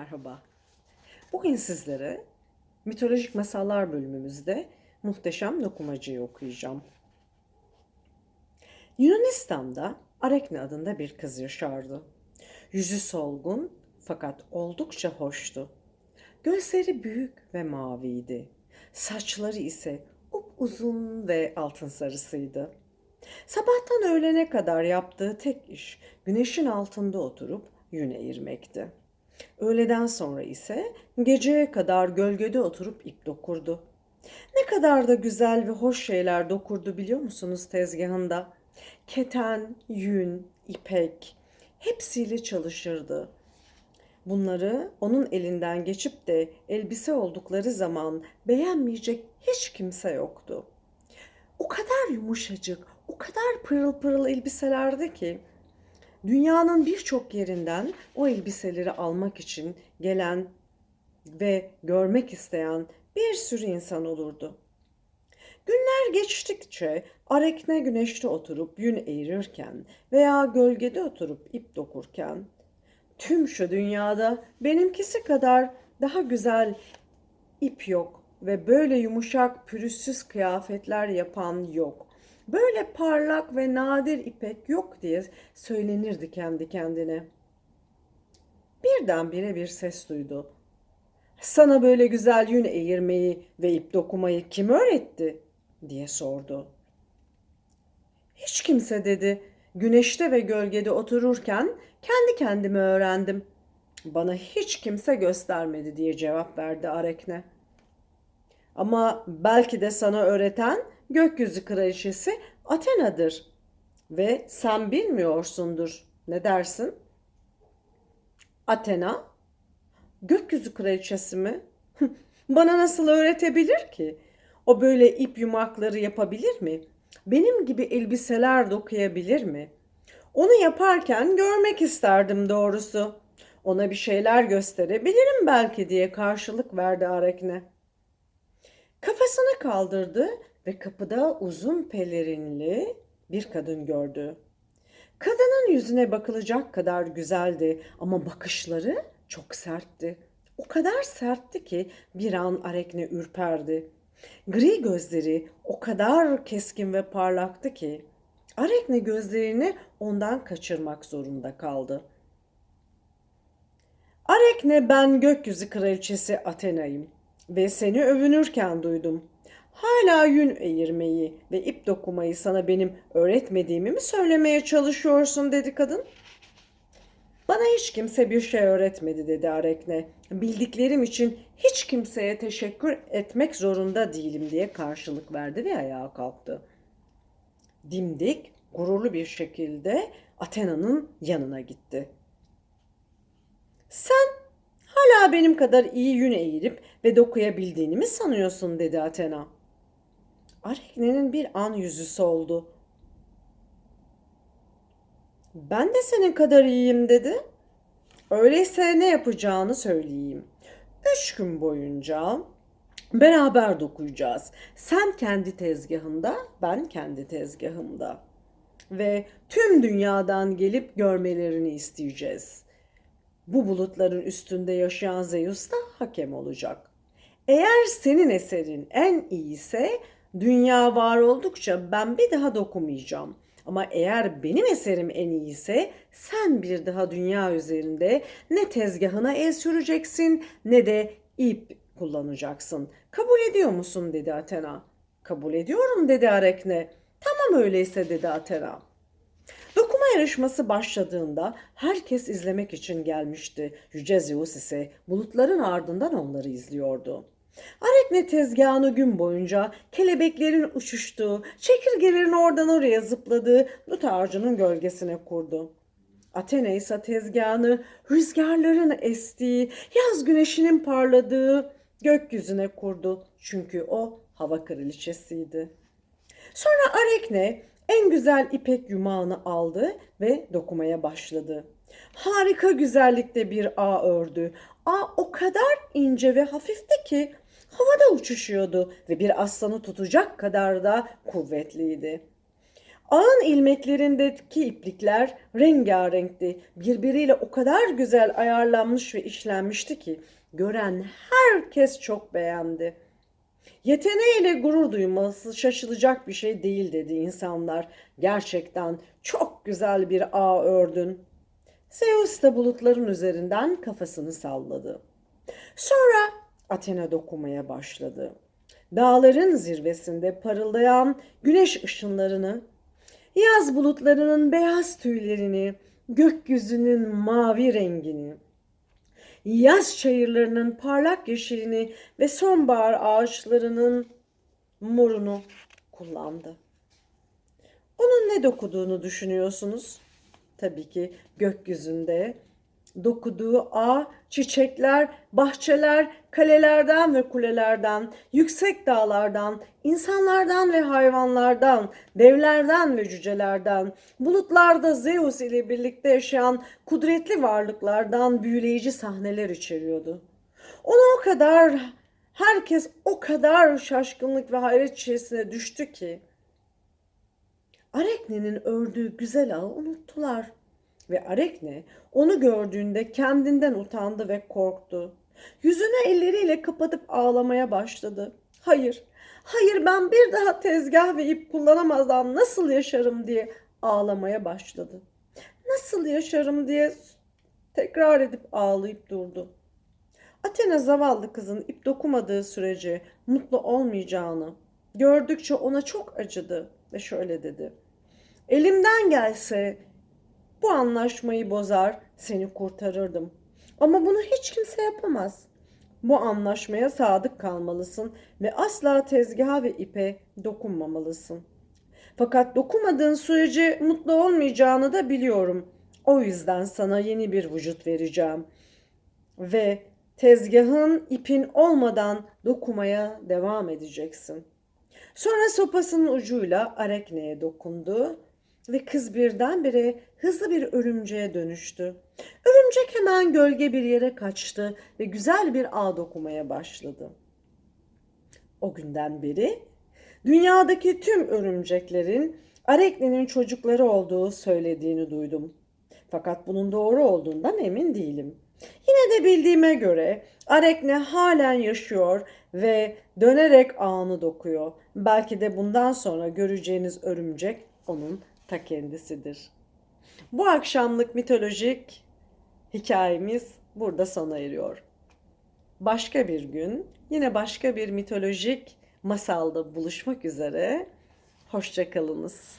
Merhaba. Bugün sizlere mitolojik masallar bölümümüzde muhteşem dokumacıyı okuyacağım. Yunanistan'da Arekne adında bir kız yaşardı. Yüzü solgun fakat oldukça hoştu. Gözleri büyük ve maviydi. Saçları ise uzun ve altın sarısıydı. Sabahtan öğlene kadar yaptığı tek iş güneşin altında oturup yün eğirmekti. Öğleden sonra ise geceye kadar gölgede oturup ip dokurdu. Ne kadar da güzel ve hoş şeyler dokurdu biliyor musunuz tezgahında? Keten, yün, ipek hepsiyle çalışırdı. Bunları onun elinden geçip de elbise oldukları zaman beğenmeyecek hiç kimse yoktu. O kadar yumuşacık, o kadar pırıl pırıl elbiselerdi ki dünyanın birçok yerinden o elbiseleri almak için gelen ve görmek isteyen bir sürü insan olurdu. Günler geçtikçe Arekne güneşte oturup yün eğirirken veya gölgede oturup ip dokurken tüm şu dünyada benimkisi kadar daha güzel ip yok ve böyle yumuşak pürüzsüz kıyafetler yapan yok. Böyle parlak ve nadir ipek yok diye söylenirdi kendi kendine. Birdenbire bir ses duydu. Sana böyle güzel yün eğirmeyi ve ip dokumayı kim öğretti? diye sordu. Hiç kimse dedi. Güneşte ve gölgede otururken kendi kendime öğrendim. Bana hiç kimse göstermedi diye cevap verdi Arekne. Ama belki de sana öğreten gökyüzü kraliçesi Athena'dır ve sen bilmiyorsundur. Ne dersin? Athena gökyüzü kraliçesi mi? Bana nasıl öğretebilir ki? O böyle ip yumakları yapabilir mi? Benim gibi elbiseler dokuyabilir mi? Onu yaparken görmek isterdim doğrusu. Ona bir şeyler gösterebilirim belki diye karşılık verdi Arekne. Kafasını kaldırdı ve kapıda uzun pelerinli bir kadın gördü. Kadının yüzüne bakılacak kadar güzeldi ama bakışları çok sertti. O kadar sertti ki bir an Arekne ürperdi. Gri gözleri o kadar keskin ve parlaktı ki Arekne gözlerini ondan kaçırmak zorunda kaldı. Arekne ben gökyüzü kraliçesi Athena'yım ve seni övünürken duydum. Hala yün eğirmeyi ve ip dokumayı sana benim öğretmediğimi mi söylemeye çalışıyorsun dedi kadın. Bana hiç kimse bir şey öğretmedi dedi Arekne. Bildiklerim için hiç kimseye teşekkür etmek zorunda değilim diye karşılık verdi ve ayağa kalktı. Dimdik, gururlu bir şekilde Athena'nın yanına gitti. Sen hala benim kadar iyi yün eğirip ve dokuyabildiğini mi sanıyorsun dedi Athena. Arekne'nin bir an yüzü soldu. Ben de senin kadar iyiyim dedi. Öyleyse ne yapacağını söyleyeyim. Üç gün boyunca beraber dokuyacağız. Sen kendi tezgahında, ben kendi tezgahımda. Ve tüm dünyadan gelip görmelerini isteyeceğiz. Bu bulutların üstünde yaşayan Zeus da hakem olacak. Eğer senin eserin en iyiyse dünya var oldukça ben bir daha dokumayacağım. Ama eğer benim eserim en iyiyse sen bir daha dünya üzerinde ne tezgahına el süreceksin ne de ip kullanacaksın. Kabul ediyor musun dedi Athena. Kabul ediyorum dedi Arekne. Tamam öyleyse dedi Athena. Dokuma yarışması başladığında herkes izlemek için gelmişti. Yüce Zeus ise bulutların ardından onları izliyordu. Arekne tezgahını gün boyunca kelebeklerin uçuştuğu, çekirgelerin oradan oraya zıpladığı dut ağacının gölgesine kurdu. Athena ise tezgahını rüzgarların estiği, yaz güneşinin parladığı gökyüzüne kurdu. Çünkü o hava kraliçesiydi. Sonra Arekne en güzel ipek yumağını aldı ve dokumaya başladı. Harika güzellikte bir ağ ördü. Ağ o kadar ince ve hafifti ki havada uçuşuyordu ve bir aslanı tutacak kadar da kuvvetliydi. Ağın ilmeklerindeki iplikler rengarenkti. Birbiriyle o kadar güzel ayarlanmış ve işlenmişti ki gören herkes çok beğendi. Yeteneğiyle gurur duyması şaşılacak bir şey değil dedi insanlar. Gerçekten çok güzel bir ağ ördün. Zeus da bulutların üzerinden kafasını salladı. Sonra Athena dokunmaya başladı. Dağların zirvesinde parıldayan güneş ışınlarını, yaz bulutlarının beyaz tüylerini, gökyüzünün mavi rengini, yaz çayırlarının parlak yeşilini ve sonbahar ağaçlarının morunu kullandı. Onun ne dokuduğunu düşünüyorsunuz? Tabii ki gökyüzünde dokuduğu ağ, çiçekler, bahçeler, kalelerden ve kulelerden, yüksek dağlardan, insanlardan ve hayvanlardan, devlerden ve cücelerden, bulutlarda Zeus ile birlikte yaşayan kudretli varlıklardan büyüleyici sahneler içeriyordu. Ona o kadar, herkes o kadar şaşkınlık ve hayret içerisine düştü ki, Arekne'nin ördüğü güzel ağı unuttular. Ve Arekne onu gördüğünde kendinden utandı ve korktu. Yüzünü elleriyle kapatıp ağlamaya başladı. Hayır, hayır ben bir daha tezgah ve ip kullanamazdan nasıl yaşarım diye ağlamaya başladı. Nasıl yaşarım diye tekrar edip ağlayıp durdu. Athena zavallı kızın ip dokumadığı sürece mutlu olmayacağını gördükçe ona çok acıdı ve şöyle dedi. Elimden gelse bu anlaşmayı bozar, seni kurtarırdım. Ama bunu hiç kimse yapamaz. Bu anlaşmaya sadık kalmalısın ve asla tezgaha ve ipe dokunmamalısın. Fakat dokunmadığın sürece mutlu olmayacağını da biliyorum. O yüzden sana yeni bir vücut vereceğim. Ve tezgahın ipin olmadan dokumaya devam edeceksin. Sonra sopasının ucuyla Arekne'ye dokundu ve kız birdenbire hızlı bir örümceğe dönüştü. Örümcek hemen gölge bir yere kaçtı ve güzel bir ağ dokumaya başladı. O günden beri dünyadaki tüm örümceklerin Arekne'nin çocukları olduğu söylediğini duydum. Fakat bunun doğru olduğundan emin değilim. Yine de bildiğime göre Arekne halen yaşıyor ve dönerek ağını dokuyor. Belki de bundan sonra göreceğiniz örümcek onun ta kendisidir. Bu akşamlık mitolojik hikayemiz burada sona eriyor. Başka bir gün yine başka bir mitolojik masalda buluşmak üzere. Hoşçakalınız.